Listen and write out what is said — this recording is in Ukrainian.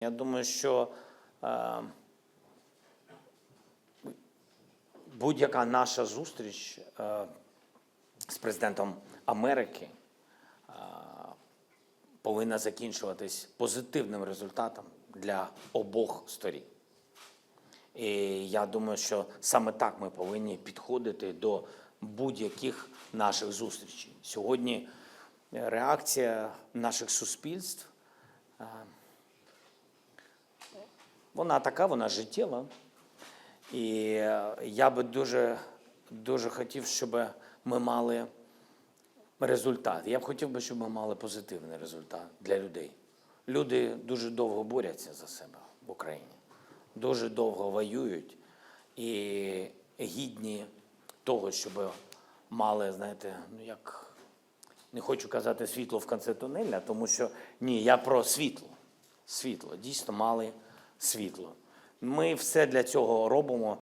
Я думаю, що е, будь-яка наша зустріч е, з президентом Америки е, повинна закінчуватись позитивним результатом для обох сторін. І я думаю, що саме так ми повинні підходити до будь-яких наших зустрічей. Сьогодні реакція наших суспільств е, вона така, вона життєва. І е, я би дуже, дуже хотів, щоб ми мали результат. Я б хотів би, щоб ми мали позитивний результат для людей. Люди дуже довго борються за себе в Україні, дуже довго воюють і гідні того, щоб мали, знаєте, ну як не хочу казати світло в кінці тунеля, тому що ні, я про світло. Світло, дійсно мали світло. Ми все для цього робимо